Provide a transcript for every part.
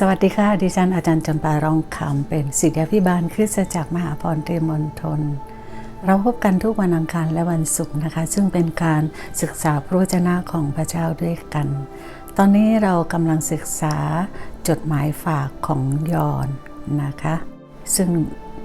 สวัสดีค่ะ ดิฉันอาจารย์จำปารองคำเป็นศิษยาพิบาลคริสตจักรมหาพรเตรียมณฑลเราพบกันทุกวันอังคารและวันศุกร์นะคะ ซึ่งเป็นการศึกษาพระวจนะของพระเจ้าด้วยกัน ตอนนี้เรากำลังศึกษาจดหมายฝากของยอนนะคะ ซึ่ง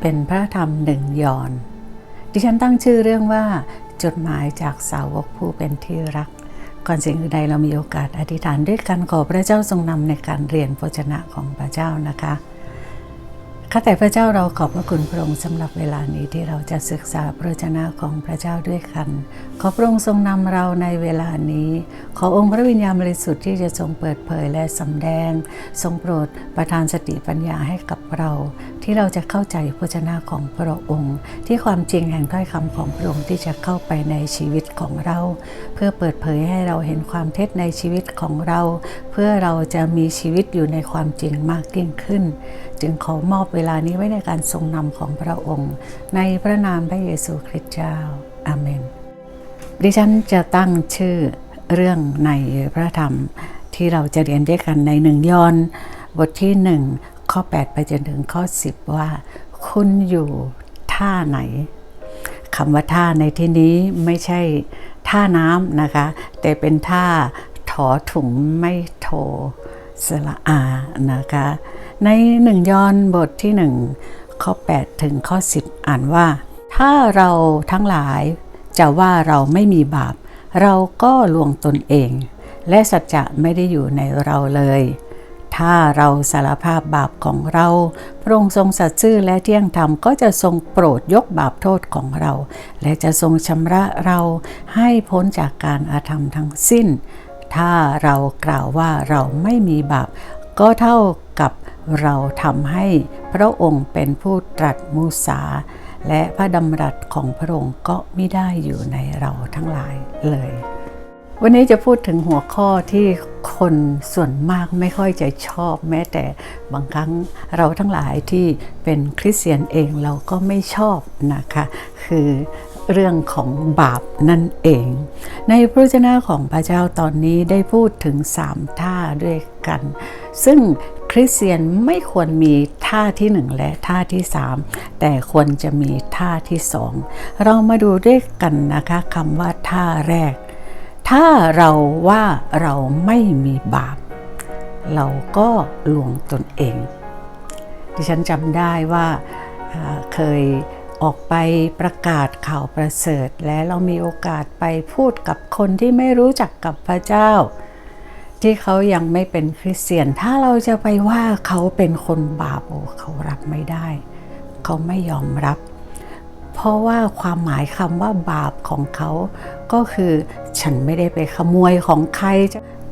เป็นพระธรรมหนึ่งยอน ดิฉันตั้งชื่อเรื่องว่าจดหมายจากสาวกผู้เป็นที่รัก ก่อนสิ่งอื่นใดเรามีโอกาสอธิษฐานด้วยกันขอพระเจ้าทรงนำในการเรียนพระชนะของพระเจ้านะคะ ข้าแต่พระเจ้าเราขอบพระคุณพระองค์สำหรับเวลานี้ที่เราจะศึกษาพระวจนะของพระเจ้าด้วยกันขอพระองค์ทรงนำเราในเวลานี้ ขอองค์พระวิญญาณบริสุทธิ์ที่จะทรงเปิดเผยและสำแดง ทรงโปรดประทานสติปัญญาให้กับเรา ที่เราจะเข้าใจพระวจนะของพระองค์ ที่ความจริงแห่งถ้อยคำของพระองค์ที่จะเข้าไปในชีวิตของเรา เพื่อเปิดเผยให้เราเห็นความเท็จในชีวิตของเรา เพื่อเราจะมีชีวิตอยู่ในความจริงมากยิ่งขึ้น จึงขอมอบเวลานี้ไว้ในการทรงนำของพระองค์ ในพระนามพระเยซูคริสต์เจ้า อาเมน ดิฉันจะตั้งชื่อเรื่องในพระธรรมที่เราจะเรียนด้วยกันในหนึ่งยอนบทที่หนึ่งข้อ 8 ไปจนถึงข้อ 10 ว่า คุณอยู่ท่าไหนคำว่าท่าในที่นี้ไม่ใช่ท่าน้ำนะคะ แต่เป็นท่าถอถุงไม่โทสละอานะคะ ในหนึ่งยอนบทที่หนึ่งข้อ 8 ถึงข้อ 10 อ่านว่า ถ้าเราทั้งหลายจะว่าเราไม่มีบาป เราก็ลวงตนเอง และสัจจะไม่ได้อยู่ในเราเลย ถ้าเราสารภาพบาปของเรา พระองค์ทรงสัตย์ซื่อและเที่ยงธรรมก็จะทรงโปรดยกบาปโทษของเรา และจะทรงชำระเราให้พ้นจากการอาธรรมทั้งสิ้น ถ้าเรากล่าวว่าเราไม่มีบาปก็เท่า เราทำให้พระองค์เป็นผู้ตรัสมุสา และพระดำรัสของพระองค์ก็ไม่ได้อยู่ในเราทั้งหลายเลย วันนี้จะพูดถึงหัวข้อที่คนส่วนมากไม่ค่อยจะชอบ แม้แต่บางครั้งเราทั้งหลายที่เป็นคริสเตียนเองเราก็ไม่ชอบนะคะ คือเรื่องของบาปนั่นเอง ในพระวจนะของพระเจ้าตอนนี้ได้พูดถึงสามท่าด้วยกัน ซึ่ง ริสเตียนไม่ควรมีท่าที่หนึ่งและท่าที่สามแต่ควรจะมีท่าที่สองเรามาดูด้วยกันนะคะคำว่าท่าแรก ถ้าเราว่าเราไม่มีบาป เราก็ลวงตนเอง ดิฉันจำได้ว่าเคยออกไปประกาศข่าวประเสริฐ และเรามีโอกาสไปพูดกับคนที่ไม่รู้จักกับพระเจ้า ที่เขายังไม่เป็นคริสเตียน ถ้าเราจะไปว่าเขาเป็นคนบาปโอ้เขารับไม่ได้ เขาไม่ยอมรับ เพราะว่าความหมายคำว่าบาปของเขาก็คือ ฉันไม่ได้ไปขโมยของใคร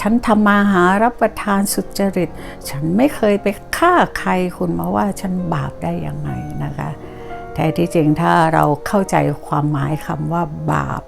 ฉันทำมาหารับประทานสุจริต ฉันไม่เคยไปฆ่าใครคุณมาว่าฉันบาปได้ยังไงนะคะแท้ที่จริงถ้าเราเข้าใจความหมายคำว่าบาป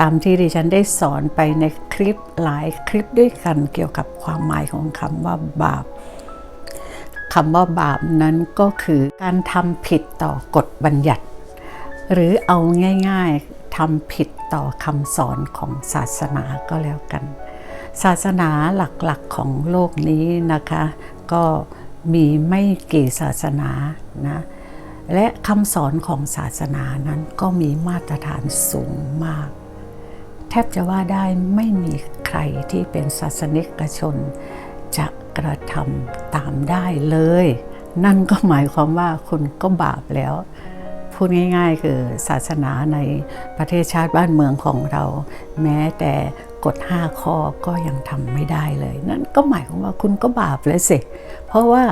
ตามที่ดิฉันได้สอนไปในคลิปหลายคลิปด้วยกันเกี่ยวกับความหมายของคำว่าบาปคำว่าบาปนั้นก็คือการทำผิดต่อกฎบัญญัติ หรือเอาง่ายๆทำผิดต่อคำสอนของศาสนาก็แล้วกัน ศาสนาหลักๆของโลกนี้นะคะ ก็มีไม่กี่ศาสนานะและคำสอนของศาสนานั้นก็มีมาตรฐานสูงมาก แทบจะว่าได้ไม่มีใครที่เป็นศาสนิกชน จะกระทำตามได้เลย นั่นก็หมายความว่าคุณก็บาปแล้ว พูดง่าย ๆ คือศาสนาในประเทศชาติบ้านเมืองของเรา แม้แต่กฎ5ข้อก็ยังทำไม่ได้เลย นั่นก็หมายความว่าคุณก็บาปเลยสิ เพราะว่า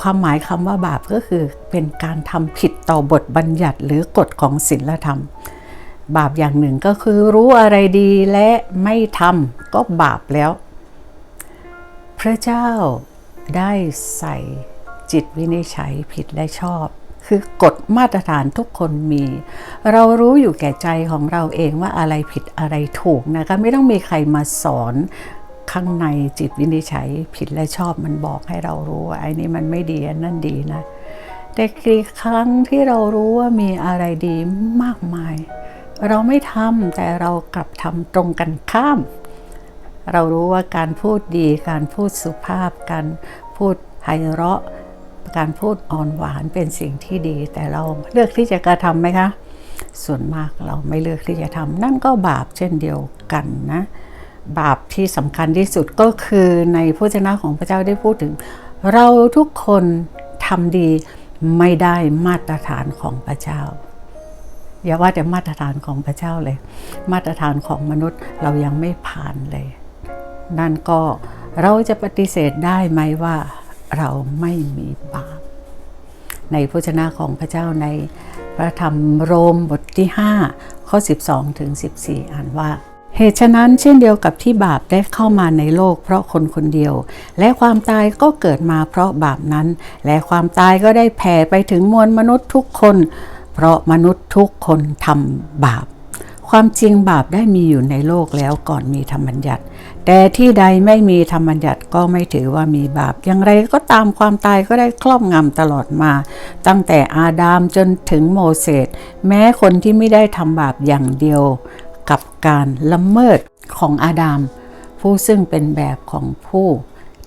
ความหมายคำว่าบาปก็คือเป็นการทำผิดต่อบทบัญญัติหรือกฎของศีลธรรม บาปอย่างหนึ่งก็คือรู้อะไรดีและไม่ทำก็บาปแล้ว พระเจ้าได้ใส่จิตวินิจฉัยผิดและชอบ คือกฎมาตรฐานทุกคนมี เรารู้อยู่แก่ใจของเราเองว่าอะไรผิดอะไรถูกนะคะไม่ต้องมีใครมาสอนข้างในจิตวินิจฉัยผิดและชอบมันบอกให้เรารู้ว่าไอ้นี่มันไม่ดีนั่นดีนะ แต่กี่ครั้งที่เรารู้ว่ามีอะไรดีมากมาย เราไม่ทำแต่เรากลับทำตรงกันข้าม เรารู้ว่าการพูดดี การพูดสุภาพ การพูดไพเราะ การพูดอ่อนหวานเป็นสิ่งที่ดี แต่เราเลือกที่จะกระทำไหมคะ ส่วนมากเราไม่เลือกที่จะทำนั่นก็บาปเช่นเดียวกันนะ บาปที่สำคัญที่สุดก็คือในพระเจ้าของพระเจ้าได้พูดถึง เราทุกคนทำดีไม่ได้มาตรฐานของพระเจ้า อย่าว่าแต่มาตรฐานของพระเจ้าเลย มาตรฐานของมนุษย์เรายังไม่ผ่านเลย นั่นก็เราจะปฏิเสธได้ไหมว่าเราไม่มีบาปในพระชนะของพระเจ้าในพระธรรมโรมบทที่5ข้อ 12 ถึง 14 อ่านว่า เหตุฉะนั้นเช่นเดียวกับที่บาปได้เข้ามาในโลก เพราะคนคนเดียว และความตายก็เกิดมาเพราะบาปนั้น และความตายก็ได้แผ่ไปถึงมวลมนุษย์ทุกคน เพราะมนุษย์ทุกคนทำบาป ความจริงบาปได้มีอยู่ในโลกแล้วก่อนมีธรรมบัญญัติ แต่ที่ใดไม่มีธรรมบัญญัติก็ไม่ถือว่ามีบาป อย่างไรก็ตามความตายก็ได้ครอบงำตลอดมา ตั้งแต่อาดามจนถึงโมเสสแม้คนที่ไม่ได้ทำบาปอย่างเดียวกับการละเมิดของอาดาม ผู้ซึ่งเป็นแบบของผู้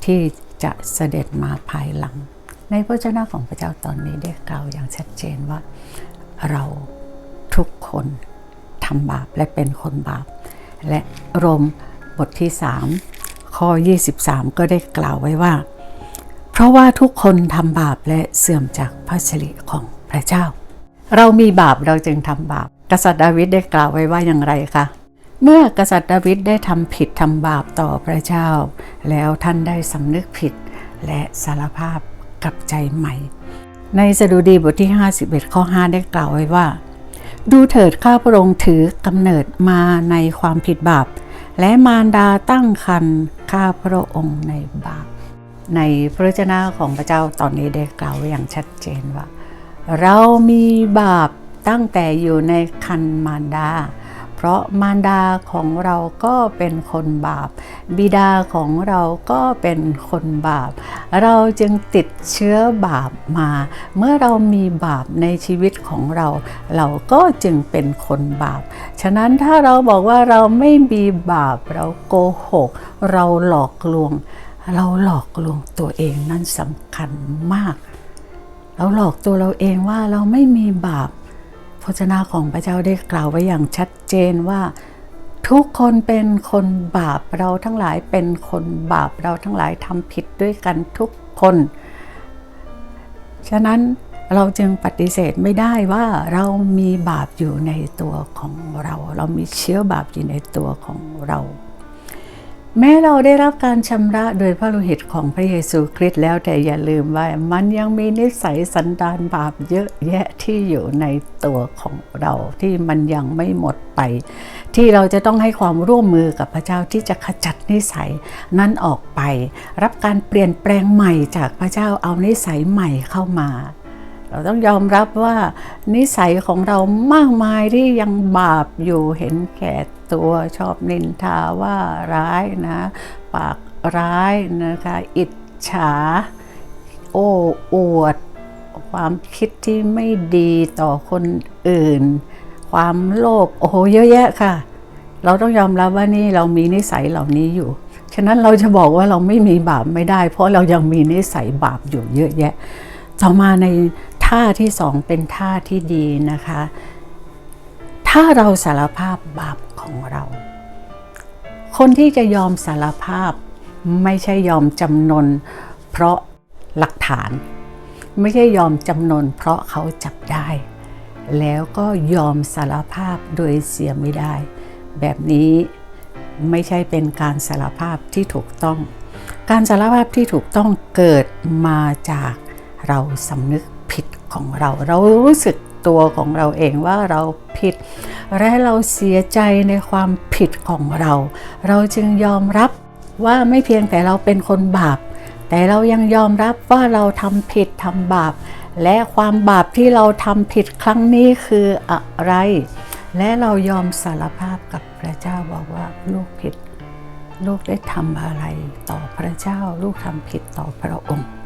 ที่จะเสด็จมาภายหลัง ในพระเจ้าของพระเจ้าตอนนี้ได้กล่าวอย่างชัดเจนว่า เราทุกคนทำบาปและเป็นคนบาป และรมบทที่3ข้อ 23 ก็ได้กล่าวไว้ว่า เพราะว่าทุกคนทำบาปและเสื่อมจากพระสิริของพระเจ้า เรามีบาปเราจึงทำบาป กษัตริย์ดาวิดได้กล่าวไว้ว่าอย่างไรคะเมื่อกษัตริย์ดาวิดได้ทำผิดทำบาปต่อพระเจ้า แล้วท่านได้สำนึกผิดและสารภาพกลับใจใหม่ ในสดุดีบทที่ 51 ข้อ 5 ได้กล่าวไว้ว่า ดูเถิดข้าพระองค์ถือกำเนิดมาในความผิดบาป และมารดาตั้งคันข้าพระองค์ในบาป ในพระเจ้าของพระเจ้าตอนนี้ได้กล่าวไว้อย่างชัดเจนว่า เรามีบาปตั้งแต่อยู่ในคันมารดา เพราะมารดาของเราก็เป็นคนบาป บิดาของเราก็เป็นคนบาป เราจึงติดเชื้อบาปมา เมื่อเรามีบาปในชีวิตของเรา เราก็จึงเป็นคนบาป ฉะนั้นถ้าเราบอกว่าเราไม่มีบาป เราโกหก เราหลอกลวง เราหลอกลวงตัวเองนั่นสำคัญมากเราหลอกตัวเราเองว่าเราไม่มีบาป พระเจ้าของพระเจ้าได้กล่าวไว้อย่างชัดเจนว่า ทุกคนเป็นคนบาปเราทั้งหลายเป็นคนบาปเราทั้งหลายทำผิดด้วยกันทุกคน ฉะนั้นเราจึงปฏิเสธไม่ได้ว่าเรามีบาปอยู่ในตัวของเรา เรามีเชื้อบาปอยู่ในตัวของเรา แม้เราได้รับการชำระโดยพระโลหิตของพระเยซูคริสต์แล้วแต่อย่าลืมว่ามันยังมีนิสัยสันดานบาปเยอะแยะที่อยู่ในตัวของเราที่มันยังไม่หมดไป ที่เราจะต้องให้ความร่วมมือกับพระเจ้าที่จะขจัดนิสัยนั้นออกไป รับการเปลี่ยนแปลงใหม่จากพระเจ้าเอานิสัยใหม่เข้ามา เราต้องยอมรับว่านิสัยของเรามากมายที่ยังบาปอยู่เห็นแก่ตัวชอบนินทาว่าร้ายนะ ปากร้ายนะคะอิจฉา โอ้อวด ความคิดที่ไม่ดีต่อคนอื่น ความโลภโอ้โหเยอะแยะค่ะ เราต้องยอมรับว่านี่เรามีนิสัยเหล่านี้อยู่ฉะนั้นเราจะบอกว่าเราไม่มีบาปไม่ได้ เพราะเรายังมีนิสัยบาปอยู่เยอะแยะ ต่อมาใน ท่าที่สองเป็นท่าที่ดีนะคะ ถ้าเราสารภาพบาปของเรา คนที่จะยอมสารภาพไม่ใช่ยอมจำนน เพราะหลักฐาน ไม่ใช่ยอมจำนน เพราะเขาจับได้ แล้วก็ยอมสารภาพโดยเสียไม่ได้ แบบนี้ไม่ใช่เป็นการสารภาพที่ถูกต้อง การสารภาพที่ถูกต้องเกิดมาจากเราสำนึก ของเรา เรารู้สึกตัวของเราเองว่าเราผิด และเราเสียใจในความผิดของเรา เราจึงยอมรับว่าไม่เพียงแต่เราเป็นคนบาป แต่เรายังยอมรับว่าเราทำผิดทำบาป และความบาปที่เราทำผิดครั้งนี้คืออะไร และเรายอมสารภาพกับพระเจ้าบอกว่าลูกผิด ลูกได้ทำอะไรต่อพระเจ้า ลูกทำผิดต่อพระองค์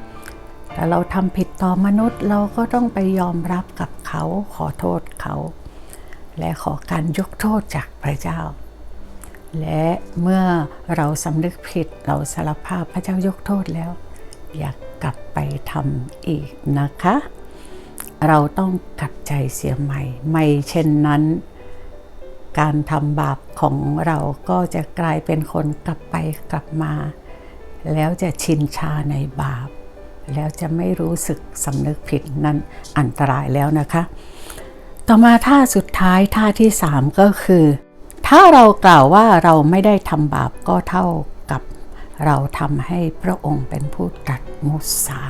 แต่เราทำผิดต่อมนุษย์เราก็ต้องไปยอมรับกับเขาขอโทษเขา และขอการยกโทษจากพระเจ้า และเมื่อเราสำนึกผิดเราสารภาพพระเจ้ายกโทษแล้ว อยากกลับไปทำอีกนะคะ เราต้องกลับใจเสียใหม่ ไม่เช่นนั้นการทำบาปของเราก็จะกลายเป็นคนกลับไปกลับมา แล้วจะชินชาในบาป แล้วจะไม่รู้สึกสำนึกผิดนั้นอันตรายแล้วนะคะ ต่อมาท่าสุดท้ายท่าที่ 3 ก็คือ ถ้าเรากล่าวว่าเราไม่ได้ทำบาปก็เท่ากับเราทำให้พระองค์เป็นผู้ตรัสมุสา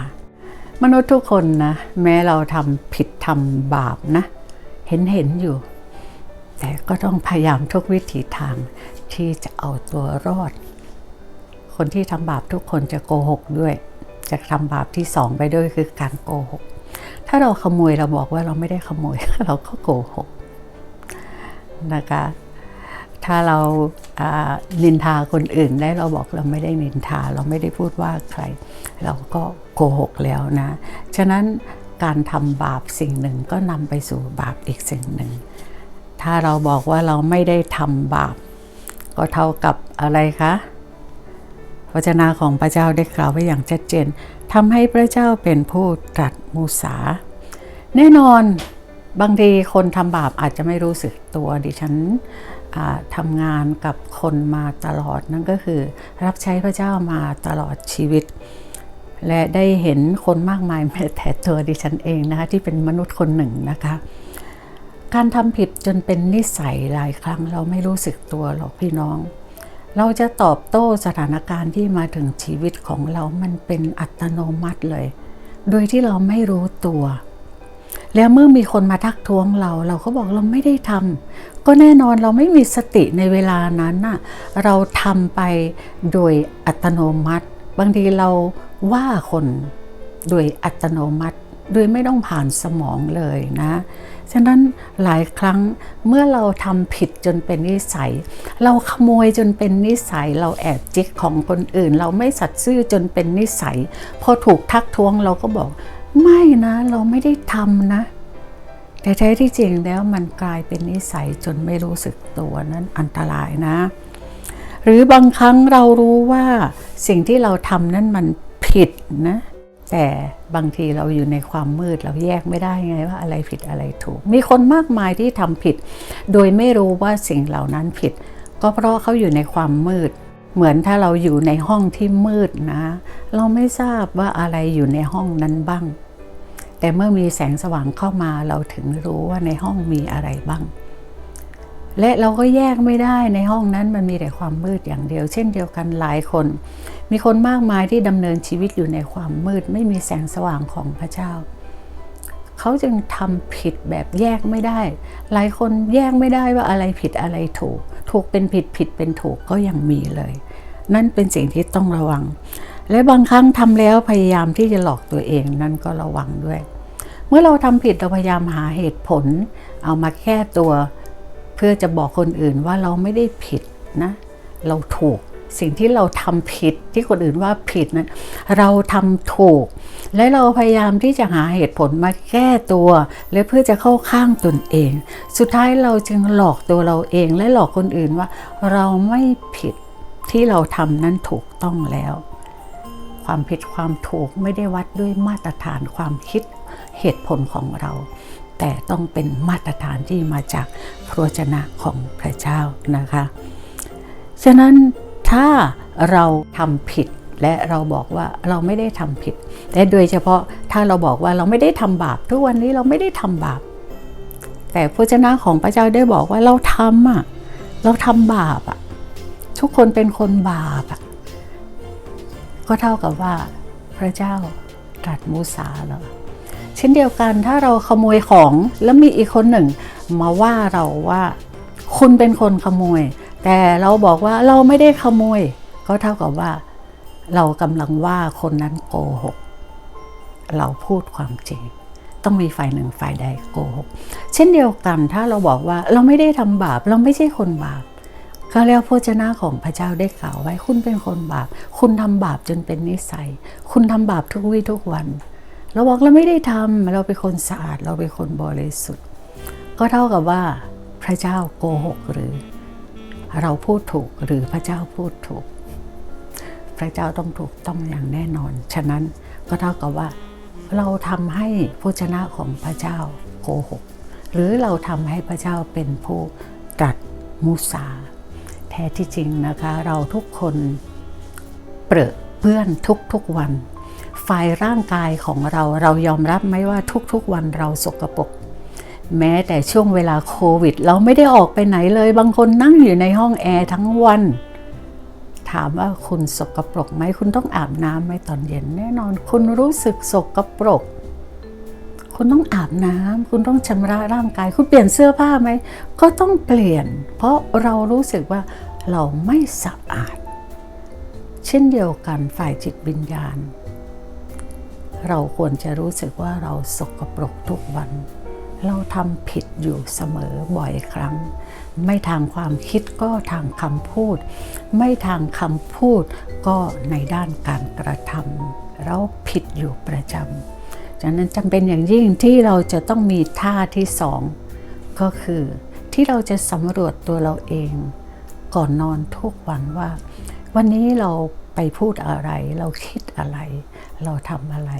มนุษย์ทุกคนนะ แม้เราทำผิดทำบาปนะ เห็นเห็นอยู่ แต่ก็ต้องพยายามทุกวิถีทางที่จะเอาตัวรอด คนที่ทำบาปทุกคนจะโกหกด้วย จะทำบาปที่สองไปด้วยคือการโกหก ถ้าเราขโมยเราบอกว่าเราไม่ได้ขโมย เราก็โกหกนะคะ ถ้าเรานินทาคนอื่นได้เราบอกเราไม่ได้นินทา เราไม่ได้พูดว่าใคร เราก็โกหกแล้วนะ ฉะนั้นการทำบาปสิ่งหนึ่งก็นำไปสู่บาปอีกสิ่งหนึ่ง ถ้าเราบอกว่าเราไม่ได้ทำบาป ก็เท่ากับอะไรคะ พระเจนาของพระเจ้าได้กล่าวไว้อย่างชัดเจนทำให้พระเจ้าเป็นผู้ตรัสมูสา แน่นอนบางทีคนทำบาปอาจจะไม่รู้สึกตัวดิฉันอ่าทำงานกับคนมาตลอดนั่นก็คือ รับใช้พระเจ้ามาตลอดชีวิต และได้เห็นคนมากมายแม้แต่ตัวดิฉันเองนะคะที่เป็นมนุษย์คนหนึ่งนะคะการทำผิดจนเป็นนิสัยหลายครั้งเราไม่รู้สึกตัวหรอกพี่น้อง เราจะตอบโต้สถานการณ์ที่มาถึงชีวิตของเรามันเป็นอัตโนมัติเลย โดยที่เราไม่รู้ตัว แล้วเมื่อมีคนมาทักท้วงเรา เราก็บอกเราไม่ได้ทำก็แน่นอนเราไม่มีสติในเวลานั้นน่ะ เราทำไปโดยอัตโนมัติ บางทีเราว่าคนโดยอัตโนมัติ โดยไม่ต้องผ่านสมองเลยนะ ฉะนั้นหลายครั้งเมื่อเราทำผิดจนเป็นนิสัย เราขโมยจนเป็นนิสัย เราแอบจิกของคนอื่น เราไม่สัตย์ซื่อจนเป็นนิสัย พอถูกทักท้วงเราก็บอก ไม่นะเราไม่ได้ทำนะแต่แท้ที่จริงแล้วมันกลายเป็นนิสัยจนไม่รู้สึกตัวนั้นอันตรายนะ หรือบางครั้งเรารู้ว่าสิ่งที่เราทำนั้นมันผิดนะ แต่บางทีเราอยู่ในความมืดเราแยกไม่ได้ไงว่าอะไรผิดอะไรถูก มีคนมากมายที่ทำผิด โดยไม่รู้ว่าสิ่งเหล่านั้นผิด ก็เพราะเขาอยู่ในความมืด เหมือนถ้าเราอยู่ในห้องที่มืดนะ เราไม่ทราบว่าอะไรอยู่ในห้องนั้นบ้าง แต่เมื่อมีแสงสว่างเข้ามาเราถึงรู้ว่าในห้องมีอะไรบ้าง และเราก็แยกไม่ได้ในห้องนั้นมันมีแต่ความมืดอย่างเดียว เช่นเดียวกันหลายคน มีคนมากมายที่ดำเนินชีวิตอยู่ในความมืด ไม่มีแสงสว่างของพระเจ้า เขาจึงทำผิดแบบแยกไม่ได้ หลายคนแยกไม่ได้ว่าอะไรผิดอะไรถูก ถูกเป็นผิดผิดเป็นถูกก็ยังมีเลย นั่นเป็นสิ่งที่ต้องระวัง และบางครั้งทำแล้วพยายามที่จะหลอกตัวเองนั่นก็ระวังด้วย เมื่อเราทำผิดเราพยายามหาเหตุผล เอามาแก้ตัว พื่อจะบอกคนอื่นว่าเราไม่ได้ผิดนะ เราถูกสิ่งที่เราทำผิดที่คนอื่นว่าผิดนั้นเราทำถูก และเราพยายามที่จะหาเหตุผลมาแก้ตัว และเพื่อจะเข้าข้างตนเอง สุดท้ายเราจึงหลอกตัวเราเองและหลอกคนอื่นว่า เราไม่ผิดที่เราทำนั้นถูกต้องแล้ว ความผิดความถูกไม่ได้วัดด้วยมาตรฐานความคิดเหตุผลของเรา แต่ต้องเป็นมาตรฐานที่มาจากพระวจนะของพระเจ้านะคะ ฉะนั้นถ้าเราทำผิดและเราบอกว่าเราไม่ได้ทำผิด และโดยเฉพาะถ้าเราบอกว่าเราไม่ได้ทำบาป ทุกวันนี้เราไม่ได้ทำบาป แต่พระวจนะของพระเจ้าได้บอกว่าเราทำอะเราทำบาปอะทุกคนเป็นคนบาปอะก็เท่ากับว่าพระเจ้าตรัสมูสาแล้ว เช่นเดียวกันถ้าเราขโมยของแล้วมีอีกคนหนึ่ง มาว่าเราว่า คุณเป็นคนขโมย แต่เราบอกว่าเราไม่ได้ขโมย ก็เท่ากับว่า เรากำลังว่าคนนั้นโกหก เราพูดความจริง ต้องมีฝ่ายหนึ่งฝ่ายใดโกหก เช่นเดียวกันถ้าเราบอกว่าเราไม่ได้ทำบาป เราไม่ใช่คนบาปก็แล้วพระเจ้าของพระเจ้าได้กล่าวไว้คุณเป็นคนบาป คุณทำบาปจนเป็นนิสัย คุณทำบาปทุกวี่ทุกวัน เราบอกเราไม่ได้ทำเราเป็นคนสะอาด เราเป็นคนบริสุทธิ์ ก็เท่ากับว่าพระเจ้าโกหกหรือ เราพูดถูกหรือพระเจ้าพูดถูก พระเจ้าต้องถูกต้องอย่างแน่นอน ฉะนั้นก็เท่ากับว่า เราทำให้พระชนะของพระเจ้าโกหก หรือเราทำให้พระเจ้าเป็นผู้ตรัสมุสา แท้ที่จริงนะคะ เราทุกคนเปรอะเปื้อนทุกๆวัน ฝ่ายร่างกายของเราเรายอมรับไหมว่าทุกๆวันเราสกรปรกแม้แต่ช่วงเวลาโควิด เราไม่ได้ออกไปไหนเลย บางคนนั่งอยู่ในห้องแอร์ทั้งวัน ถามว่าคุณสกปรกไหมคุณต้องอาบน้ำไหมตอนเย็นแน่นอน คุณรู้สึกสกปรก คุณต้องอาบน้ำคุณต้องชำระร่างกาย คุณเปลี่ยนเสื้อผ้าไหมก็ต้องเปลี่ยน เพราะเรารู้สึกว่าเราไม่สะอาด เช่นเดียวกันฝ่ายจิตวิญญาณ เราควรจะรู้สึกว่าเราสกปรกทุกวัน เราทำผิดอยู่เสมอบ่อยครั้ง ไม่ทางความคิดก็ทางคำพูด ไม่ทางคำพูดก็ในด้านการกระทำเราผิดอยู่ประจำฉะนั้นจำเป็นอย่างยิ่งที่เราจะต้องมีท่าที่สองก็คือที่เราจะสำรวจตัวเราเอง ก่อนนอนทุกวันว่า วันนี้เราไปพูดอะไร เราคิดอะไร เราทำอะไร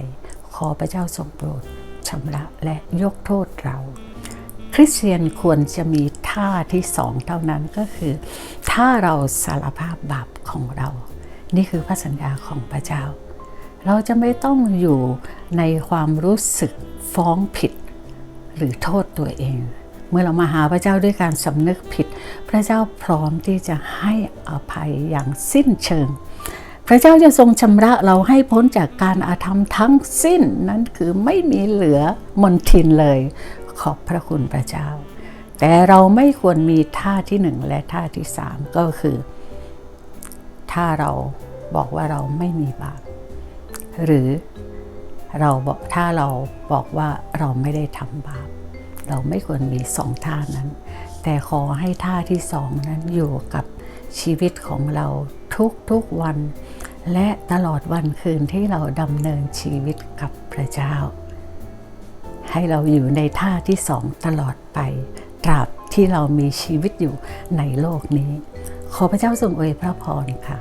ขอพระเจ้าทรงโปรดชำระและยกโทษเรา คริสเตียนควรจะมีท่าที่สองเท่านั้นก็คือ ถ้าเราสารภาพบาปของเรา นี่คือพระสัญญาของพระเจ้า เราจะไม่ต้องอยู่ในความรู้สึกฟ้องผิด หรือโทษตัวเองเมื่อเรามาหาพระเจ้าด้วยการสำนึกผิด พระเจ้าพร้อมที่จะให้อภัยอย่างสิ้นเชิง พระเจ้าจะทรงชำระเราให้พ้นจากการอาธรรมทั้งสิ้นนั้นคือไม่มีเหลือมนทินเลย ขอบพระคุณพระเจ้า แต่เราไม่ควรมีท่าที่หนึ่งและท่าที่สามก็คือ ถ้าเราบอกว่าเราไม่มีบาปหรือเราบอกถ้าเราบอกว่าเราไม่ได้ทำบาป เราไม่ควรมีสองท่านั้น แต่ขอให้ท่าที่สองนั้นอยู่กับชีวิตของเรา ทุกๆวัน และตลอดวันคืนที่เราดำเนินชีวิตกับพระเจ้า ให้เราอยู่ในท่าที่สองตลอดไป ตราบที่เรามีชีวิตอยู่ในโลกนี้ ขอพระเจ้าทรงอวยพระพรค่ะ